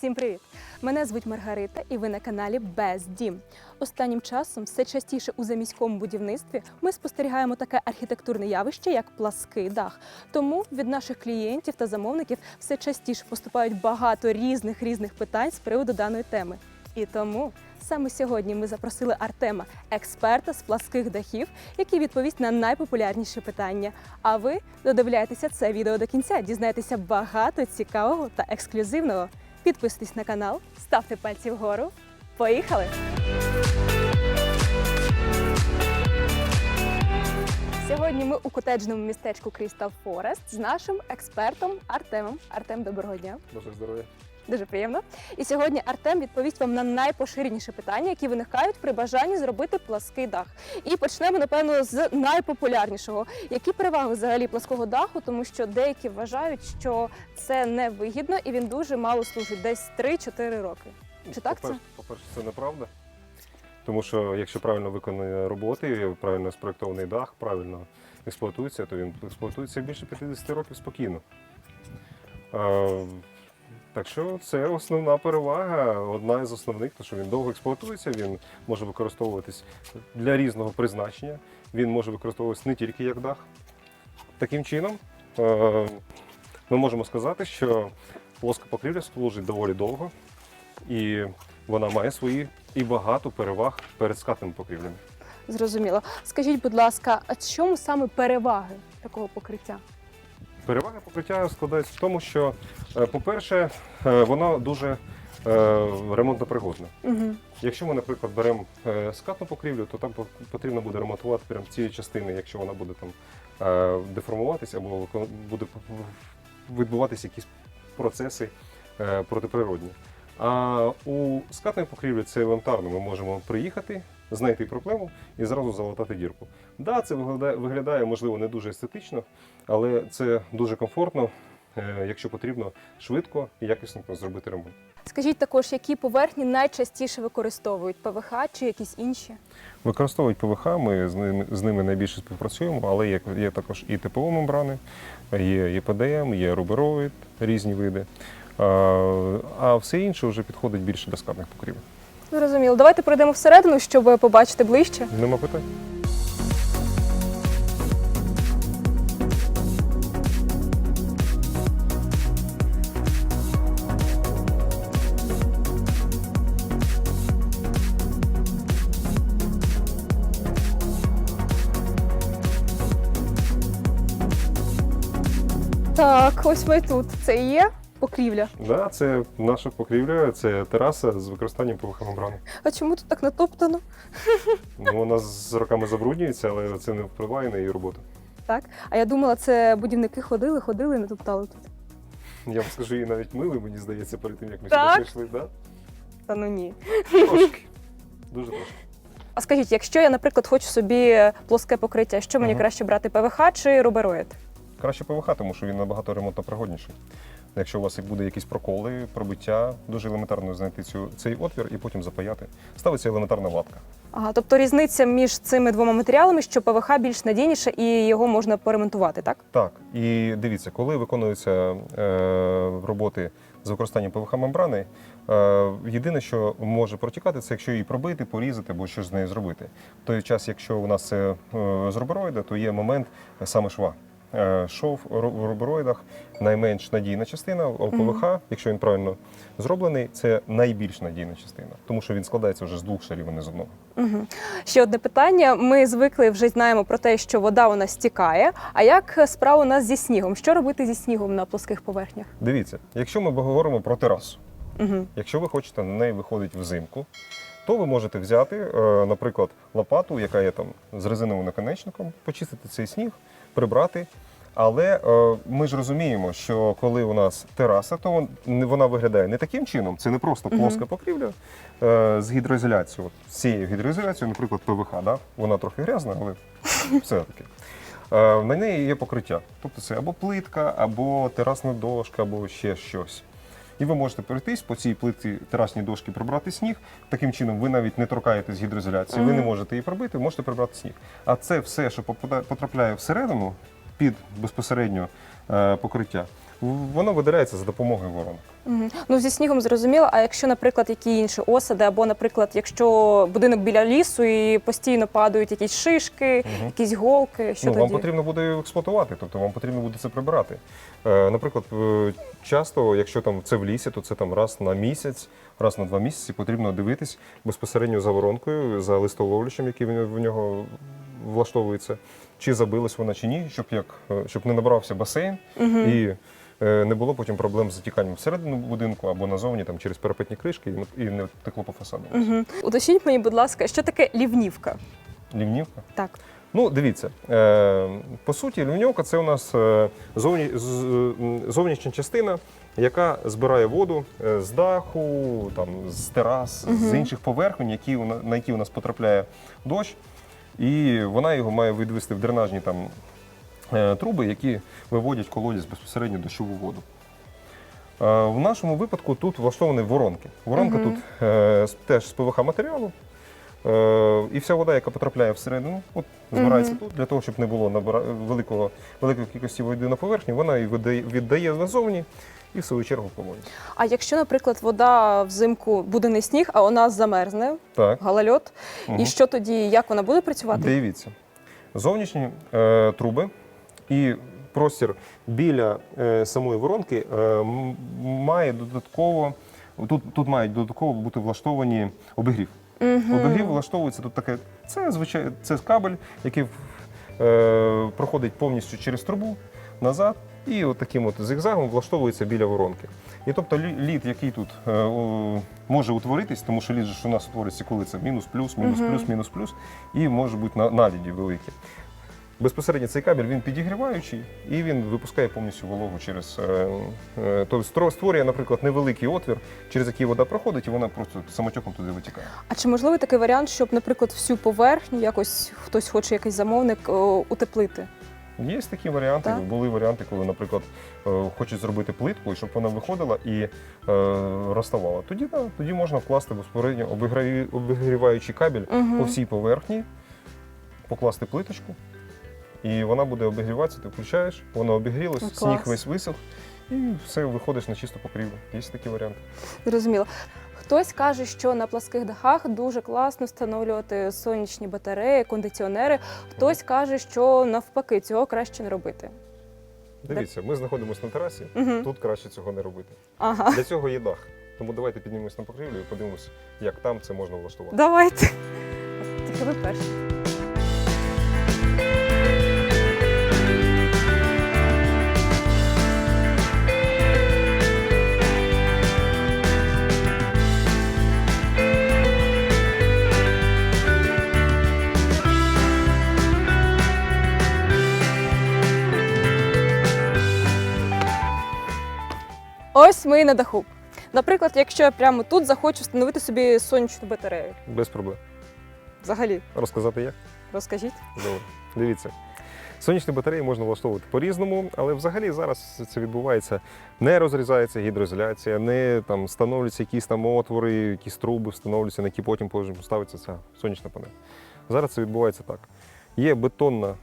Всім привіт! Мене звуть Маргарита, і ви на каналі Без Дім. Останнім часом все частіше у заміському будівництві ми спостерігаємо таке архітектурне явище, як плаский дах. Тому від наших клієнтів та замовників все частіше поступають багато різних різних питань з приводу даної теми. І тому саме сьогодні ми запросили Артема, експерта з пласких дахів, який відповість на найпопулярніші питання. А ви додивляйтеся це відео до кінця, дізнаєтеся багато цікавого та ексклюзивного. Підписуйтесь на канал, ставте пальці вгору. Поїхали! Сьогодні ми у котеджному містечку Крістал Форест з нашим експертом Артемом. Артем, доброго дня. Боже здоров'я. Дуже приємно. І сьогодні Артем відповість вам на найпоширеніші питання, які виникають при бажанні зробити плаский дах. І почнемо, напевно, з найпопулярнішого. Які переваги взагалі плаского даху? Тому що деякі вважають, що це невигідно і він дуже мало служить, десь 3-4 роки. Чи так це? По-перше, це неправда. Тому що якщо правильно виконані роботи, правильно спроектований дах, правильно експлуатується, то він експлуатується більше 50 років спокійно. Так що це основна перевага, одна із основних, тому що він довго експлуатується, він може використовуватись для різного призначення, він може використовуватись не тільки як дах. Таким чином, е, ми можемо сказати, що плоска покрівля служить доволі довго, і вона має свої і багато переваг перед скатними покрівлями. Зрозуміло. Скажіть, будь ласка, а чому саме переваги такого покриття? Перевага покриття складається в тому, що, е, по-перше, е, воно дуже е, ремонтно пригодне. Угу. Якщо ми, наприклад, беремо скатну покрівлю, то там потрібно буде ремонтувати прямо ці частини, якщо вона буде там деформуватися або буде відбуватися якісь процеси протиприродні. А у скатної покрівлі це елементарно. Ми можемо приїхати, знайти проблему і зразу залатати дірку. Да, це виглядає, виглядає можливо не дуже естетично, але це дуже комфортно, е, якщо потрібно швидко і якісно зробити ремонт. Скажіть також, які поверхні найчастіше використовують ПВХ чи якісь інші? Використовують ПВХ, ми з ними, з ними найбільше співпрацюємо, але є, є також і ТПО мембрани, є ЄПДМ, є рубероїд, різні види. А, а все інше вже підходить більше до складних покрівель. Зрозуміло. Давайте пройдемо всередину, щоб побачити ближче. Нема питань? Так, ось ми тут. Це і є покрівля. Да, це наша покрівля, це тераса з використанням ПВХ мембрани. А чому тут так натоптано? Ну, вона з роками забруднюється, але це не впливає на її роботу. Так. А я думала, це будівники ходили, ходили і не топтали тут. Я вам скажу, її навіть мили, мені здається, перед тим, як ми Так? сюди прийшли. Да? Та ну ні. Трошки. Дуже трошки. А скажіть, якщо я, наприклад, хочу собі плоске покриття, що мені Ага. краще брати ПВХ чи рубероїд? Краще ПВХ, тому що він набагато ремонтопригодніший. Якщо у вас і буде якісь проколи, пробиття, дуже елементарно знайти цю, цей отвір і потім запаяти. Ставиться елементарна ватка. Ага, тобто різниця між цими двома матеріалами, що ПВХ більш надійніше і його можна поремонтувати, так? Так, і дивіться, коли виконуються е, роботи з використанням ПВХ мембрани, е, єдине, що може протікати, це якщо її пробити, порізати або щось з нею зробити. В той час, якщо у нас це е, з рубероїда, то є момент саме шва. Е, Шов в рубероїдах найменш надійна частина, а у ПВХ, якщо він правильно зроблений, це найбільш надійна частина, тому що він складається вже з двох шарів, а не з одного. Угу. Ще одне питання. Ми звикли вже знаємо про те, що вода у нас стікає. А як справа у нас зі снігом? Що робити зі снігом на плоских поверхнях? Дивіться, якщо ми говоримо про терасу, Угу. Якщо ви хочете на неї виходити взимку, то ви можете взяти, е, наприклад, лопату, яка є там з резиновим наконечником, почистити цей сніг, прибрати. Але е, ми ж розуміємо, що коли у нас тераса, то вона виглядає не таким чином. Це не просто плоска покрівля е, з гідроізоляцією. От, з цією гідроізоляцією, наприклад, ПВХ, да? вона трохи грязна, але все-таки. Е, на неї є покриття. Тобто це або плитка, або терасна дошка, або ще щось. І ви можете пройтись по цій плитці терасній дошки прибрати сніг. Таким чином, ви навіть не торкаєтесь гідроізоляції, ви не можете її пробити, ви можете прибрати сніг. А це все, що потрапляє всередину під безпосередньо е, покриття, Воно видаляється за допомогою воронок. Мгм. Ну зі снігом зрозуміло. А якщо, наприклад, які інші осади, або, наприклад, якщо будинок біля лісу і постійно падають якісь шишки, Мгм. якісь голки, що ну, тоді? вам потрібно буде експлуатувати, тобто вам потрібно буде це прибирати. Е, наприклад, е, часто, якщо там це в лісі, то це там раз на місяць, раз на два місяці потрібно дивитись безпосередньо за воронкою, за листоловлячем, який в нього- влаштовується, чи забилась вона чи ні, щоб як е, щоб не набрався басейн Мгм. і не було потім проблем з затіканням всередину будинку або назовні там через перепетні кришки і не- текло по фасаду. Мгм. Уточніть мені, будь ласка, що таке лівнівка? Лівнівка. Так. Ну, дивіться, е, по суті, лівньовка це у нас е, зовні, зовнішня частина, яка збирає воду е, з даху, там, з терас, з інших поверхонь, які, на- які у нас потрапляє дощ, і вона його має відвести в дренажні там, е, труби, які виводять колодязь безпосередньо дощову воду. Е, В нашому випадку тут влаштовані воронки. Воронка Мгм. тут е, теж з ПВХ матеріалу. Е, і вся вода, яка потрапляє всередину, от збирається Мгм. тут для того, щоб не було набира... великого, великої кількості води на поверхні, вона і віддає, віддає назовні і в свою чергу колодязь. А якщо, наприклад, вода взимку буде не сніг, а у нас замерзне, Так. галальот, Мгм. і що тоді, як вона буде працювати? Дивіться, зовнішні е, труби і простір біля е, самої воронки е, має додатково. Тут, тут мають додатково бути влаштовані обігрів. Мгм. Обігрів влаштовується тут таке. Це звичайно це кабель, який е, проходить повністю через трубу назад, і от таким от зигзагом влаштовується біля воронки. І тобто лід, який тут е, о, може утворитись, тому що лід ж у нас утворюється, коли це мінус, плюс, мінус, плюс, мінус, плюс, і може бути на, наліді великі. Безпосередньо цей кабель він підігріваючий і він випускає повністю вологу через е, е, тобто створює, наприклад, невеликий отвір, через який вода проходить, і вона просто самотеком туди витікає. А чи можливий такий варіант, щоб, наприклад, всю поверхню якось хтось хоче, якийсь замовник утеплити? Є такі варіанти. Так. Були варіанти, коли, наприклад, е, хочуть зробити плитку, і щоб вона виходила і е, розставала. Тоді да, тоді можна вкласти безпосередньо обігріваючий кабель Мгм. по всій поверхні, покласти плиточку, і вона буде обігріватися, ти включаєш, вона обігрілась, Ну, клас. сніг весь висох, і все, виходиш на чисту покрівлю. Є такі варіанти. Зрозуміло. Хтось каже, що на пласких дахах дуже класно встановлювати сонячні батареї, кондиціонери. Хтось каже, що навпаки цього краще не робити. Дивіться, ми знаходимося на терасі, Угу. тут краще цього не робити. Ага. Для цього є дах. Тому давайте піднімемось на покрівлю і подивимося, як там це можна влаштувати. Давайте. Тільки ви перші. Ось ми і на даху. Наприклад, якщо я прямо тут захочу встановити собі сонячну батарею. Без проблем. Взагалі, Розказати як? розкажіть. Добре. Дивіться. Сонячні батареї можна влаштовувати по-різному, але взагалі зараз це відбувається. Не розрізається гідроізоляція, не там встановлюються якісь там отвори, якісь труби встановлюються, на які потім потім ставиться ця сонячна панель. Зараз це відбувається так. Є бетонна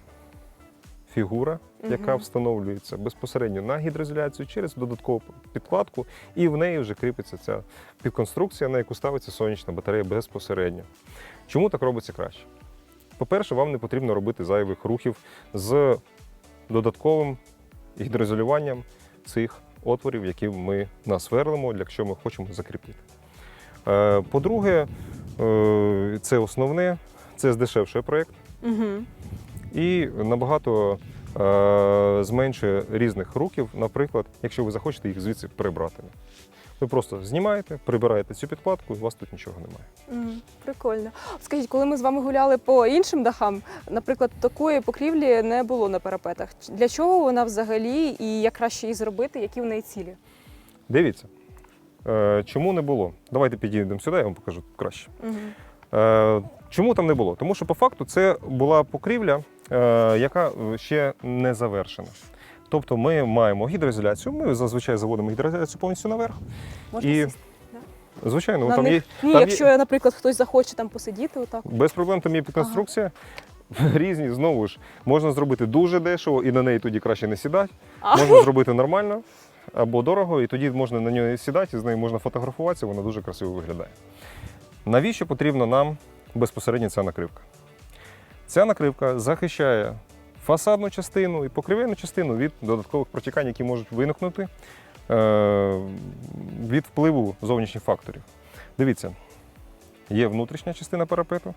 фігура, яка встановлюється безпосередньо на гідроізоляцію через додаткову підкладку, і в неї вже кріпиться ця підконструкція, на яку ставиться сонячна батарея безпосередньо. Чому так робиться краще? По-перше, вам не потрібно робити зайвих рухів з додатковим гідроізолюванням цих отворів, які ми насверлимо, якщо ми хочемо закріпити. Е, По-друге, е, це основне, це здешевшує проєкт Угу. І набагато е, зменшує різних рухів, наприклад, якщо ви захочете їх звідси прибрати. Ви просто знімаєте, прибираєте цю підкладку, і у вас тут нічого немає. Мгм, Прикольно. Скажіть, коли ми з вами гуляли по іншим дахам, наприклад, такої покрівлі не було на парапетах. Для чого вона взагалі і як краще її зробити, які в неї цілі? Дивіться, е, чому не було? Давайте підійдемо сюди, я вам покажу краще. Угу. Чому там не було? Тому що по факту це була покрівля, яка ще не завершена. Тобто ми маємо гідроізоляцію, ми зазвичай заводимо гідроізоляцію повністю наверх. Можна І сісти? Звичайно, там них? є, Ні, там якщо, є наприклад, хтось захоче там посидіти, отак. без проблем там є підконструкція. Різні, знову ж, можна зробити дуже дешево і на неї тоді краще не сідати. А. Можна зробити нормально. або дорого, і тоді можна на нього сідати, з нею можна фотографуватися, вона дуже красиво виглядає. Навіщо потрібна нам безпосередньо ця накривка? Ця накривка захищає фасадну частину і покривельну частину від додаткових протікань, які можуть виникнути е, від впливу зовнішніх факторів. Дивіться, є внутрішня частина парапету,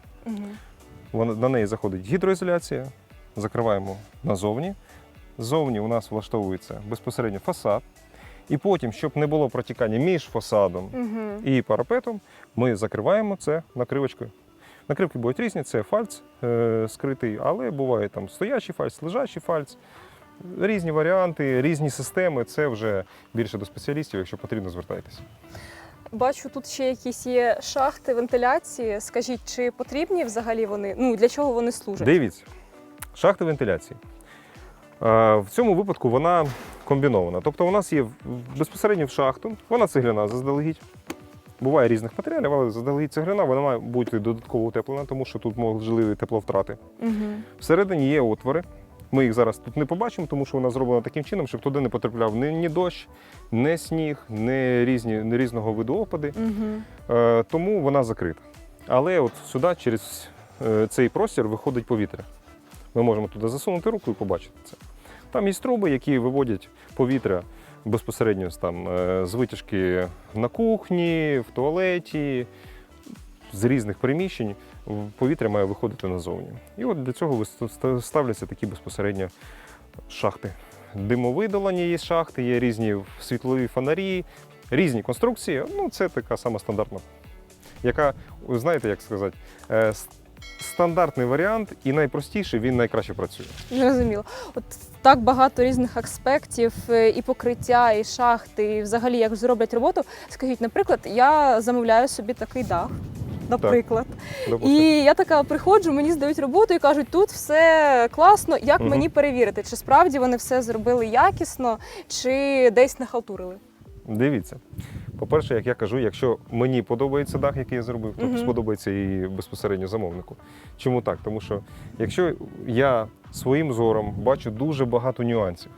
на неї заходить гідроізоляція, закриваємо назовні. Ззовні у нас влаштовується безпосередньо фасад. І потім, щоб не було протікання між фасадом Мгм. і парапетом, ми закриваємо це накривочкою. Накривки будуть різні, це фальц е, скритий, але буває там стоячий фальц, лежачий фальц. Різні варіанти, різні системи. Це вже більше до спеціалістів, якщо потрібно, звертайтеся. Бачу, тут ще якісь є шахти вентиляції. Скажіть, чи потрібні взагалі вони? Ну для чого вони служать? Дивіться, шахти вентиляції. Е, В цьому випадку вона комбінована. Тобто у нас є безпосередньо в шахту, вона цегляна заздалегідь. Буває різних матеріалів, але заздалегідь цегляна, вона має бути додатково утеплена, тому що тут можливі тепловтрати. Угу. Всередині є отвори. Ми їх зараз тут не побачимо, тому що вона зроблена таким чином, щоб туди не потрапляв ні, ні дощ, ні сніг, ні, різні, ні різного виду опади. Угу. Е, тому вона закрита. Але от сюди через е, цей простір виходить повітря. Ми можемо туди засунути руку і побачити це. Там є труби, які виводять повітря безпосередньо там, е, з витяжки на кухні, в туалеті, з різних приміщень. Повітря має виходити назовні. І от для цього ставляться такі безпосередньо шахти. Димовидолені є шахти, є різні світлові фонарі, різні конструкції. Ну, це така сама стандартна, яка, знаєте, як сказати, е, стандартний варіант і найпростіший, він найкраще працює. Зрозуміло. От так багато різних аспектів, е, і покриття, і шахти, і взагалі як зроблять роботу. Скажіть, наприклад, я замовляю собі такий дах. Наприклад, так. і я така приходжу, мені здають роботу і кажуть, тут все класно. Як угу. мені перевірити, чи справді вони все зробили якісно, чи десь нахалтурили? Дивіться. По-перше, як я кажу, якщо мені подобається дах, який я зробив, то Мгм. сподобається і безпосередньо замовнику. Чому так? Тому що якщо я своїм зором бачу дуже багато нюансів,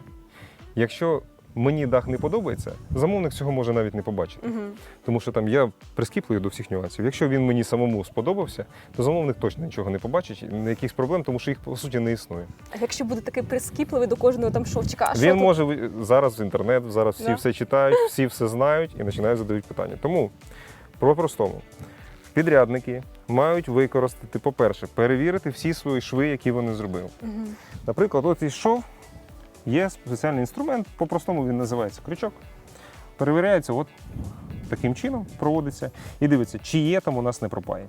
якщо мені дах не подобається, замовник цього може навіть не побачити. Угу. Тому що там я прискіпливий до всіх нюансів. Якщо він мені самому сподобався, то замовник точно нічого не побачить, якихось проблем, тому що їх по суті не існує. А якщо буде такий прискіпливий до кожного там шовчика, а що Він тут? може ви- зараз в інтернет, зараз всі Да. все читають, всі все знають і починають задають питання. Тому по-простому. Підрядники мають використати, по-перше, перевірити всі свої шви, які вони зробили. Мгм. Наприклад, от із шов є спеціальний інструмент, по-простому він називається крючок. Перевіряється от таким чином, проводиться і дивиться, чи є там у нас не пропає.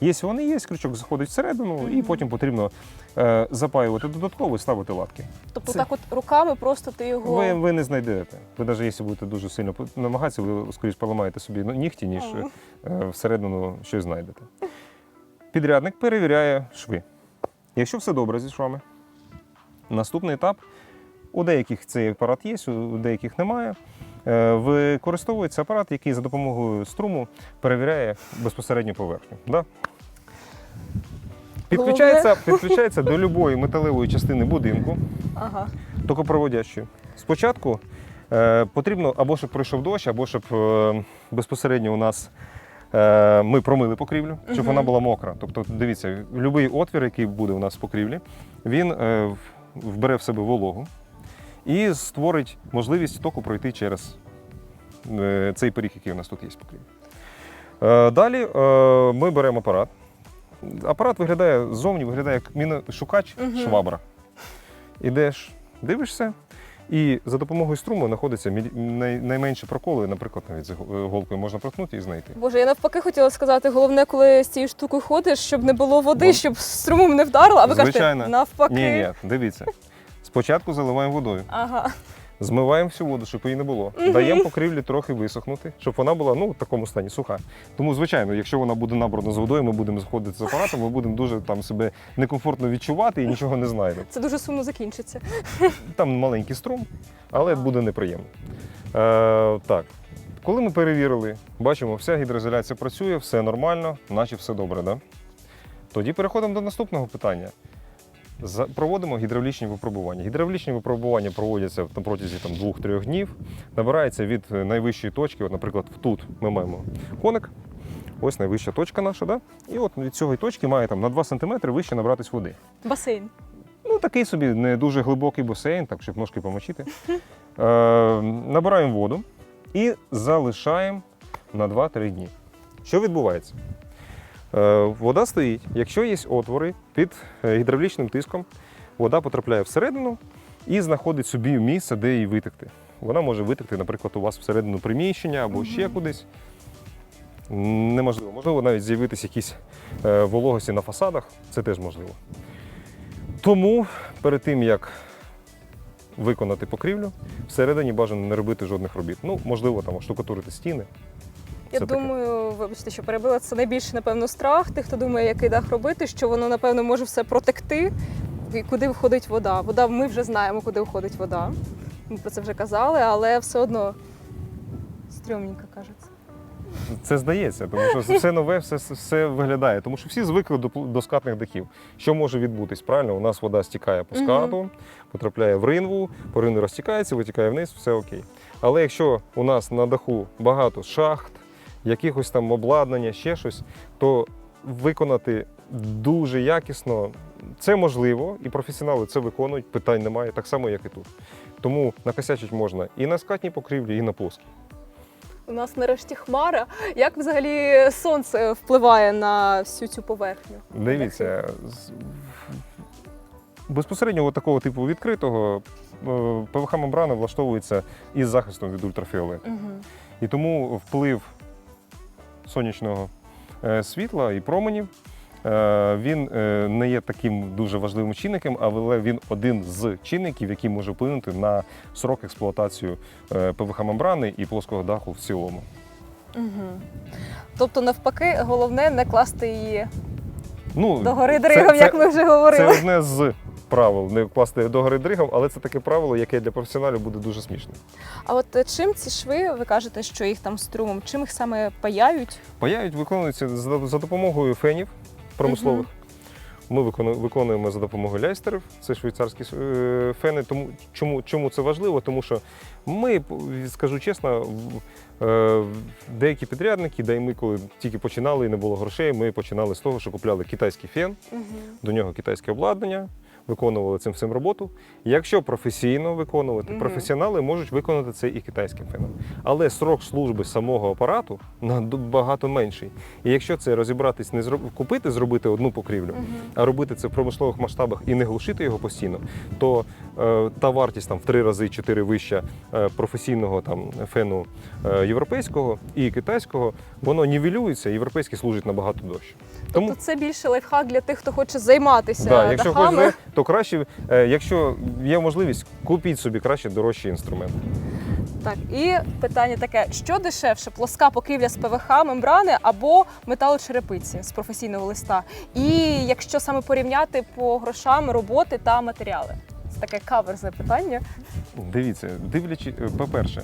Якщо вони є, крючок заходить всередину, і потім потрібно е, запаювати додатково і ставити лапки. Тобто Це- так от руками просто ти його. Ви, ви не знайдете. Ви навіть якщо будете дуже сильно намагатися, ви скоріш поламаєте собі ну, нігті, ніж е, всередину щось знайдете. Підрядник перевіряє шви. Якщо все добре зі швами, наступний етап. У деяких цей апарат є, у деяких немає. Е, Використовується апарат, який за допомогою струму перевіряє безпосередньо поверхню. Да? Підключається, підключається до будь-якої металевої частини будинку Ага. токопроводящою. Спочатку е, потрібно або щоб пройшов дощ, або щоб е, безпосередньо у нас е, ми промили покрівлю, щоб Мгм. вона була мокра. Тобто, дивіться, будь-який отвір, який буде у нас в покрівлі, він е, вбере в себе вологу і створить можливість току пройти через е, цей поріг, який у нас тут є покрівлі. Е, далі е, ми беремо апарат. Апарат виглядає ззовні, виглядає як міношукач Мгм. швабра. Ідеш, дивишся, і за допомогою струму знаходиться мілі- най- найменші проколи, наприклад, навіть з голкою можна проткнути і знайти. Боже, я навпаки хотіла сказати, головне, коли з цією штукою ходиш, щоб не було води, Вон- щоб струмом не вдарило, а ви кажете, Звичайно. навпаки. Ні, ні, дивіться. Спочатку заливаємо водою, Ага. змиваємо всю воду, щоб її не було. Мгм. Даємо покрівлі трохи висохнути, щоб вона була ну, в такому стані суха. Тому, звичайно, якщо вона буде набрана з водою, ми будемо заходити з апаратом, ми будемо дуже там себе некомфортно відчувати і нічого не знайдемо. Це дуже сумно закінчиться. Там маленький струм, але буде неприємно. Е, так. Коли ми перевірили, бачимо, вся гідроізоляція працює, все нормально, наче все добре, да? Тоді переходимо до наступного питання. Проводимо гідравлічні випробування. Гідравлічні випробування проводяться на протязі там, 2-3 днів. Набирається від е, найвищої точки. От, наприклад, тут ми маємо коник. Ось найвища точка наша, да? і от від цієї точки має там, на 2 см вище набратись води. Басейн. Ну, такий собі не дуже глибокий басейн, так, щоб ножки помочити. Е, набираємо воду і залишаємо на 2-3 дні. Що відбувається? Е, вода стоїть. Якщо є отвори під е, гідравлічним тиском, вода потрапляє всередину і знаходить собі місце, де її витекти. Вона може витекти, наприклад, у вас всередину приміщення або ще кудись. Неможливо. Можливо, навіть з'явитися якісь е, вологості на фасадах, це теж можливо. Тому перед тим, як виконати покрівлю, всередині бажано не робити жодних робіт. Ну, можливо, там штукатурити стіни. Я таке. думаю, вибачте, що перебила це найбільше, напевно, страх тих, хто думає, який дах робити, що воно, напевно, може все протекти. І куди виходить вода? Вода, ми вже знаємо, куди виходить вода. Ми про це вже казали, але все одно стрьомненько кажеться. Це здається, тому що все нове, все, все виглядає. Тому що всі звикли до, до скатних дахів. Що може відбутись? Правильно, у нас вода стікає по скату, потрапляє в ринву, по ринву розтікається, витікає вниз, все окей. Але якщо у нас на даху багато шахт, якихось там обладнання, ще щось, то виконати дуже якісно це можливо, і професіонали це виконують, питань немає, так само, як і тут. Тому накосячить можна і на скатній покрівлі, і на плоскій. У нас нарешті хмара. Як взагалі сонце впливає на всю цю поверхню? Дивіться, безпосередньо от такого типу відкритого е, ПВХ-мембрана влаштовується із захистом від ультрафіолету. Угу. І тому вплив сонячного е, світла і променів е, він е, не є таким дуже важливим чинником, але він один з чинників, який може вплинути на срок експлуатації е, ПВХ-мембрани і плоского даху в цілому. Угу. Тобто, навпаки, головне не класти її Ну, до гори це- це- як ми вже говорили. Це одне з правил не вкласти до гори дригом, але це таке правило, яке для професіоналів буде дуже смішне. А от е, чим ці шви, ви кажете, що їх там струмом, чим їх саме паяють? Паяють, виконуються за, допомогою фенів промислових. Ми виконуємо за допомогою ляйстерів, це швейцарські е, фени. Тому чому, чому це важливо? Тому що ми, скажу чесно, е, деякі підрядники, де й ми коли тільки починали і не було грошей, ми починали з того, що купляли китайський фен, Угу. до нього китайське обладнання, виконували цим всім роботу. Якщо професійно виконувати, Мгм. професіонали можуть виконати це і китайським феном. Але срок служби самого апарату набагато менший. І якщо це розібратись, не зроб... купити, зробити одну покрівлю, а робити це в промислових масштабах і не глушити його постійно, то е, та вартість там в три рази чотири вища е, професійного там фену е, європейського і китайського, воно нівелюється, європейський служить набагато дорожче. Тобто це більше лайфхак для тих, хто хоче займатися Да, якщо дахами. То краще, е, якщо є можливість, купіть собі краще дорожчі інструменти. Так, і питання таке: що дешевше, плоска покрівля з ПВХ, мембрани або металочерепиці з професійного листа? І якщо саме порівняти по грошам роботи та матеріали? Це таке каверзне питання. Дивіться, дивлячись, е, по-перше,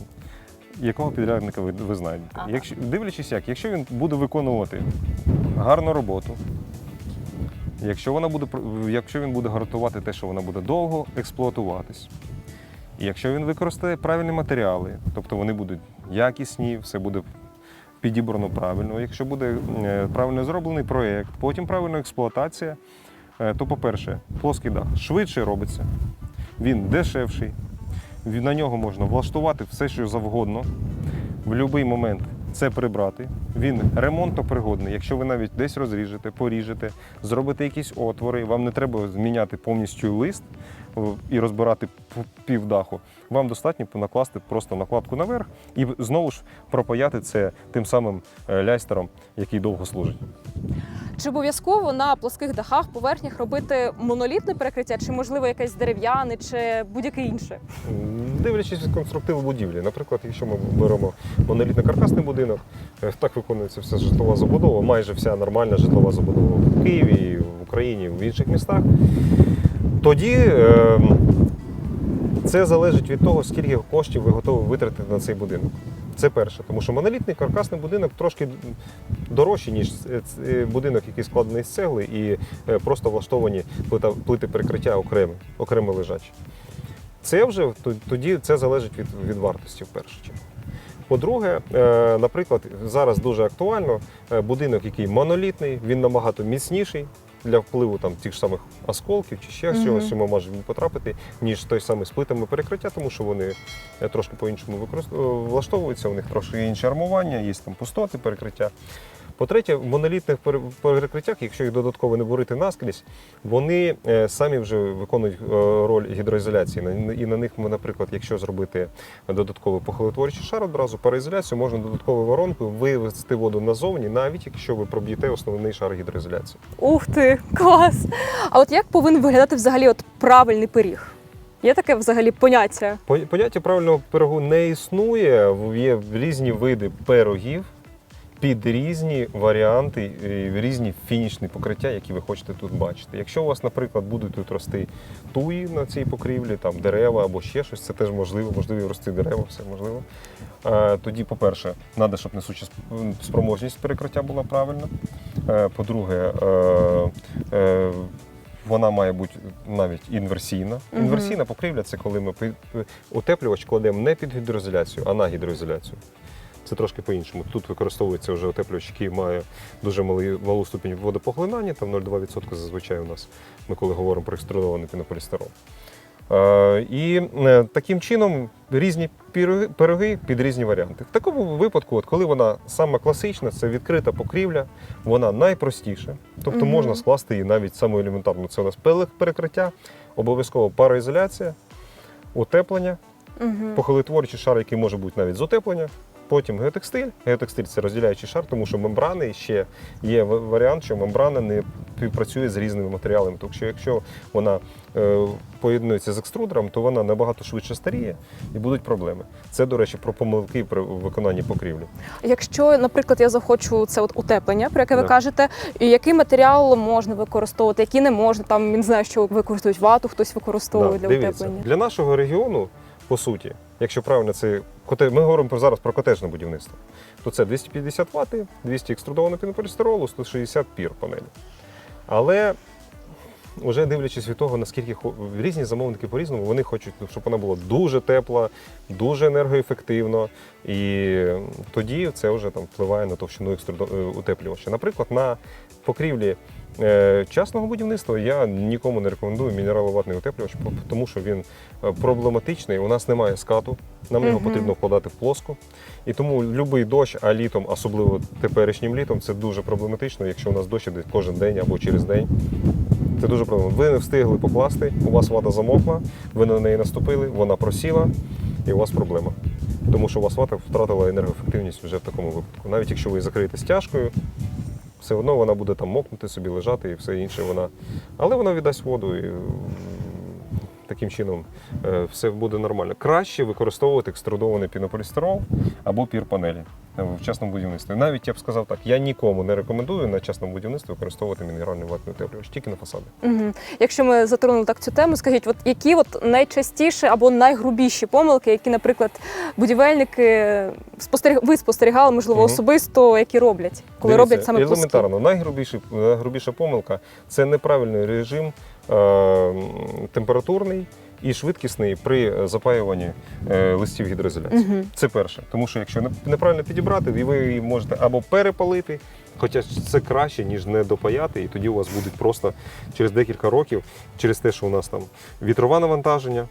якого підрядника ви, ви знаєте. Ага. Якщо, дивлячись як, якщо він буде виконувати гарну роботу, якщо, вона буде, якщо він буде гарантувати те, що вона буде довго експлуатуватись, і якщо він використає правильні матеріали, тобто вони будуть якісні, все буде підібрано правильно, якщо буде е, правильно зроблений проєкт, потім правильна експлуатація, е, то, по-перше, плоский дах швидше робиться, він дешевший, на нього можна влаштувати все, що завгодно, в будь-який момент це прибрати. Він ремонтопригодний. Якщо ви навіть десь розріжете, поріжете, зробите якісь отвори, вам не треба зміняти повністю лист і розбирати півдаху. Вам достатньо накласти просто накладку наверх і знову ж пропаяти це тим самим е, ляйстером, який довго служить. Чи обов'язково на плоских дахах, поверхнях робити монолітне перекриття, чи можливо якесь дерев'яне, чи будь-яке інше? Дивлячись від конструктиву будівлі. Наприклад, якщо ми беремо монолітно-каркасний будинок, е, так виконується вся житлова забудова, майже вся нормальна житлова забудова в Києві, в Україні, в інших містах. Тоді е, це залежить від того, скільки коштів ви готові витратити на цей будинок. Це перше, тому що монолітний каркасний будинок трошки дорожчий, ніж е, будинок, який складений з цегли, і е, просто влаштовані плити перекриття окремі, окремо лежачі. Це вже тоді це залежить від, від вартості в першу чергу. По-друге, е, наприклад, зараз дуже актуально е, будинок, який монолітний, він набагато міцніший для впливу там тих ж самих осколків чи ще Мгм. чогось, що ми можемо потрапити, ніж той самий з плитами перекриття, тому що вони е, трошки по-іншому використ- е, влаштовуються, у них трошки інше армування, є там пустоти, перекриття. По-третє, в монолітних перекриттях, якщо їх додатково не бурити наскрізь, вони е, самі вже виконують е, роль гідроізоляції. І на них, наприклад, якщо зробити додатковий похолотворчий шар одразу, пароізоляцію, можна додатковою воронкою вивести воду назовні, навіть якщо ви проб'єте основний шар гідроізоляції. Ух ти, клас! А от як повинен виглядати взагалі от правильний пиріг? Є таке взагалі поняття? Поняття правильного пирогу не існує. Є різні види пирогів під різні варіанти, і різні фінішні покриття, які ви хочете тут бачити. Якщо у вас, наприклад, будуть тут рости туї на цій покрівлі, там дерева або ще щось, це теж можливо, можливо рости дерева, все можливо. Е, Тоді, по-перше, треба, щоб несуча спроможність перекриття була правильна. Е, По-друге, е, е, вона має бути навіть інверсійна. Мгм. Інверсійна покрівля це коли ми утеплювач кладемо не під гідроізоляцію, а на гідроізоляцію. Це трошки по-іншому. Тут використовується вже утеплювач, який має дуже малий, малу ступінь водопоглинання, там 0,2% зазвичай у нас, ми коли говоримо про екструдований пінополістирол. Е, І е, таким чином різні пироги під різні варіанти. В такому випадку, от коли вона саме класична, це відкрита покрівля, вона найпростіша. Тобто Мгм. можна скласти її навіть саму елементарну. Це у нас перекриття, обов'язково пароізоляція, утеплення, Угу. похилитворчий шар, який може бути навіть з утеплення. Потім геотекстиль. Геотекстиль це розділяючий шар, тому що мембрани ще є варіант, що мембрана не співпрацює з різними матеріалами. Тому що якщо вона е, поєднується з екструдером, то вона набагато швидше старіє і будуть проблеми. Це, до речі, про помилки при виконанні покрівлі. Якщо, наприклад, я захочу це от утеплення, про яке ви Да. кажете, і який матеріал можна використовувати, який не можна. Там не знаю, що використовують вату, хтось використовує для дивіться, утеплення. для нашого регіону, по суті, якщо правильно це коте... ми говоримо про зараз про котежне будівництво, то це 250 Вт, 200 екструдованого пінополістиролу, 160 пір панелі. Але вже дивлячись від того, наскільки різні замовники по-різному, вони хочуть, ну, щоб вона була дуже тепла, дуже енергоефективно. І тоді це вже там впливає на товщину е, утеплювача. Наприклад, на покрівлі е, частного будівництва я нікому не рекомендую мінераловатний утеплювач, тому що він е, проблематичний. У нас немає скату, нам його потрібно вкладати в плоску. І тому будь-який дощ, а літом, особливо теперішнім літом, це дуже проблематично, якщо у нас дощ іде кожен день або через день. Це дуже проблемно. Ви не встигли покласти, у вас вата замокла, ви на неї наступили, вона просіла, і у вас проблема. Тому що у вас вата втратила енергоефективність вже в такому випадку. Навіть якщо ви закриєте стяжкою, все одно вона буде там мокнути собі, лежати і все інше. Вона... Але вона віддасть воду і таким чином е, все буде нормально. Краще використовувати екструдований пінополістирол або пірпанелі е, в частному будівництві. Навіть я б сказав так, я нікому не рекомендую на частному будівництві використовувати мінеральний ватний утеплювач, тільки на фасади. Угу. Якщо ми затронули так цю тему, скажіть, от які от найчастіші або найгрубіші помилки, які, наприклад, будівельники спостеріг... ви спостерігали, можливо, Мгм. особисто, які роблять, коли Дивіться, роблять саме елементарно. Найгрубіша, найгрубіша помилка це неправильний режим е, температурний і швидкісний при запаюванні е, листів гідроізоляції. Угу. Це перше. Тому що якщо неправильно підібрати, ви її можете або перепалити, хоча це краще, ніж не допаяти, і тоді у вас будуть просто через декілька років, через те, що у нас там вітрове навантаження.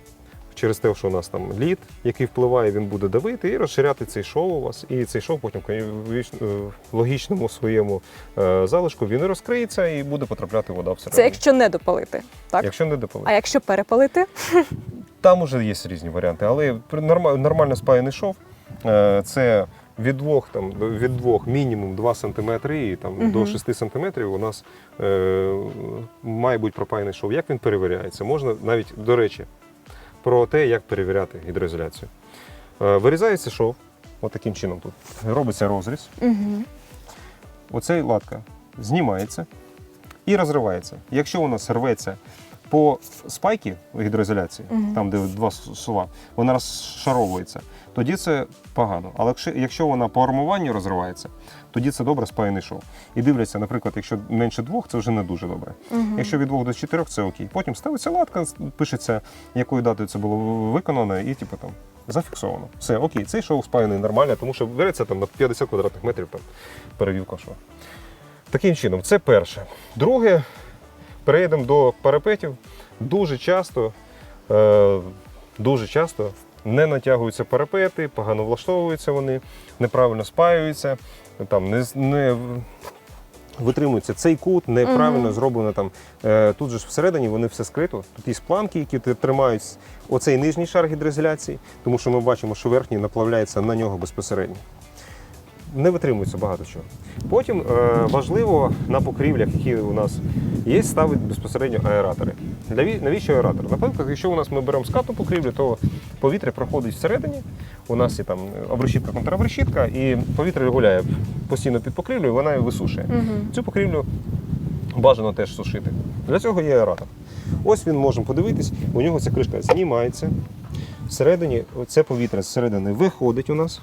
Через те, що у нас там лід, який впливає, він буде давити і розширяти цей шов у вас. І цей шов потім в е, в логічному своєму е, залишку він розкриється і буде потрапляти вода всередину. Це якщо не допалити, так? Якщо не допалити. А якщо перепалити? Там уже є різні варіанти, але нормально спаяний шов е, це від двох, там, від двох мінімум 2 см і там, Мгм. до 6 см у нас е, має бути пропаяний шов. Як він перевіряється? Можна навіть, до речі, про те, як перевіряти гідроізоляцію. Е, вирізається шов, отаким чином тут. Робиться розріз. Угу. Оцей латка знімається і розривається. Якщо у нас рветься по спайки гідроізоляції, Мгм. там де два с- сува, вона розшаровується, тоді це погано. Але якщо вона по армуванню розривається, тоді це добре спаяний шов. І дивляться, наприклад, якщо менше двох, це вже не дуже добре. Мгм. Якщо від двох до чотирьох, це окей. Потім ставиться латка, пишеться, якою датою це було виконано, і типу там зафіксовано. Все, окей, цей шов спаяний нормально, тому що береться там на 50 квадратних метрів там перевівка шва. Таким чином, це перше. Друге, перейдемо до парапетів. Дуже часто, е, дуже часто не натягуються парапети, погано влаштовуються вони, неправильно спаюються, там не, не витримується цей кут, неправильно Мгм. зроблено там. Е, тут же ж всередині вони все скрито. Тут є планки, які тримають оцей нижній шар гідроізоляції, тому що ми бачимо, що верхній наплавляється на нього безпосередньо не витримується багато чого. Потім е, важливо на покрівлях, які у нас є, ставити безпосередньо аератори. Для навіщо аератор? Наприклад, якщо у нас ми беремо скатну покрівлю, то повітря проходить всередині. У нас є там обрешітка, контрабрешітка, і повітря гуляє постійно під покрівлею, вона її висушує. Мгм. Цю покрівлю бажано теж сушити. Для цього є аератор. Ось він можемо подивитись, у нього ця кришка знімається. Всередині це повітря зсередини виходить у нас.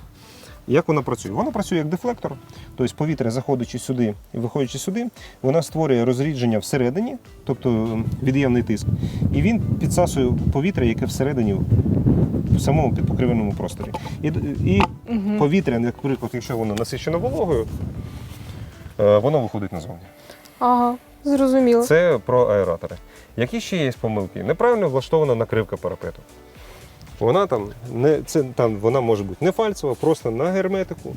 Як вона працює? Вона працює як дефлектор, тобто повітря, заходячи сюди і виходячи сюди, вона створює розрідження всередині, тобто від'ємний тиск, і він підсасує повітря, яке всередині в самому підпокривному просторі. І, і Мгм. повітря, наприклад, якщо воно насичено вологою, е, воно виходить назовні. Ага, зрозуміло. Це про аератори. Які ще є помилки? Неправильно влаштована накривка парапету. Вона там не це там вона може бути не фальцева, просто на герметику.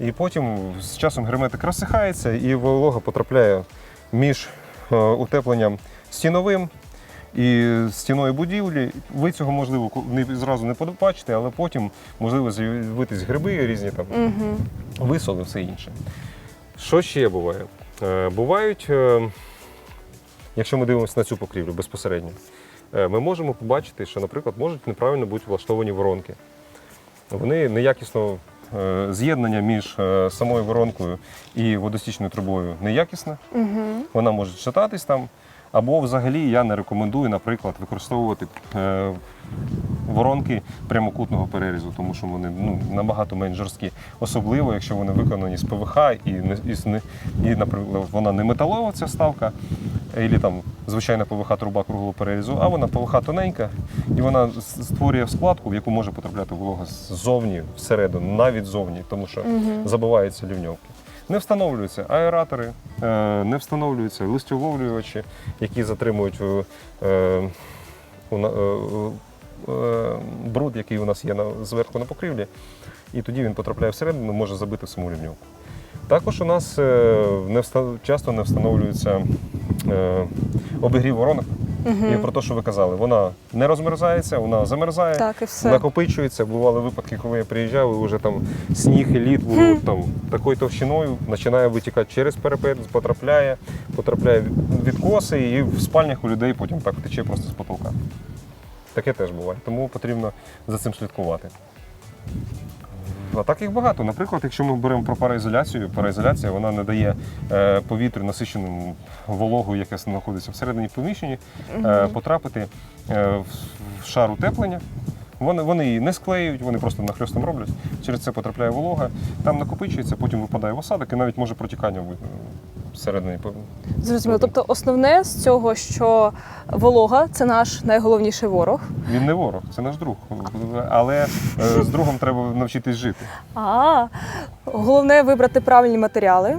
І потім з часом герметик розсихається і волога потрапляє між е, утепленням стіновим і стіною будівлі. Ви цього можливо не зразу не побачите, але потім можливо з'явитись гриби різні там Угу. висоли, все інше. Що ще буває? Е, бувають, е, якщо ми дивимося на цю покрівлю безпосередньо, е, ми можемо побачити, що, наприклад, можуть неправильно бути влаштовані воронки. Вони неякісно з'єднання між самою воронкою і водостічною трубою неякісне. Угу. Вона може шататись там. Або взагалі я не рекомендую, наприклад, використовувати е, воронки прямокутного перерізу, тому що вони ну, набагато менш жорсткі. Особливо, якщо вони виконані з ПВХ і, і, і наприклад, вона не металова ця ставка, або там звичайна ПВХ труба круглого перерізу, а вона ПВХ тоненька, і вона створює складку, в яку може потрапляти волога ззовні, всередину, навіть ззовні, тому що Угу. забиваються лівньовки. Не встановлюються аератори, е, не встановлюються листьовловлювачі, які затримують е, е, бруд, який у нас є зверху на покрівлі, і тоді він потрапляє всередину, може забити саму лівньовку. Також у нас часто не встановлюється обігрів воронок. І про те, що ви казали, вона не розмерзається, вона замерзає Так, і все. накопичується. Бували випадки, коли я приїжджав, і вже там сніг і лід було там такою товщиною, починає витікати через перепет, потрапляє, потрапляє в відкоси, і в спальнях у людей потім так тече просто з потолка. Таке теж буває, тому потрібно за цим слідкувати. А так їх багато. Наприклад, якщо ми беремо про пароізоляцію, пароізоляція вона не дає е, повітрю насиченому вологу, яке знаходиться всередині поміщення, е, потрапити е, в- шар утеплення. Вони, вони її не склеюють, вони просто нахльостом роблять. Через це потрапляє волога, там накопичується, потім випадає в осадок і навіть може протікання всередині. Зрозуміло. Тобто основне з цього, що волога це наш найголовніший ворог. Він не ворог, це наш друг. Але е, з другом треба навчитись жити. А головне вибрати правильні матеріали.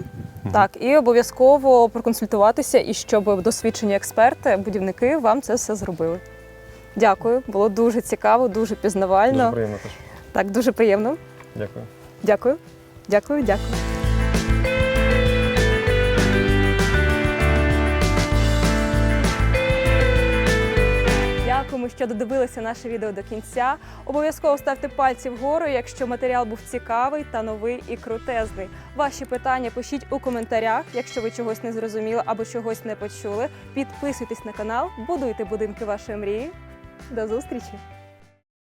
Так, і обов'язково проконсультуватися, і щоб досвідчені експерти, будівники вам це все зробили. Дякую, було дуже цікаво, дуже пізнавально. Дуже приємно теж. Так, дуже приємно. Дякую. Дякую. Дякую, дякую. Дякуємо, що додивилися наше відео до кінця. Обов'язково ставте пальці вгору, якщо матеріал був цікавий та новий і крутезний. Ваші питання пишіть у коментарях, якщо ви чогось не зрозуміли або чогось не почули. Підписуйтесь на канал, будуйте будинки вашої мрії. До зустрічі!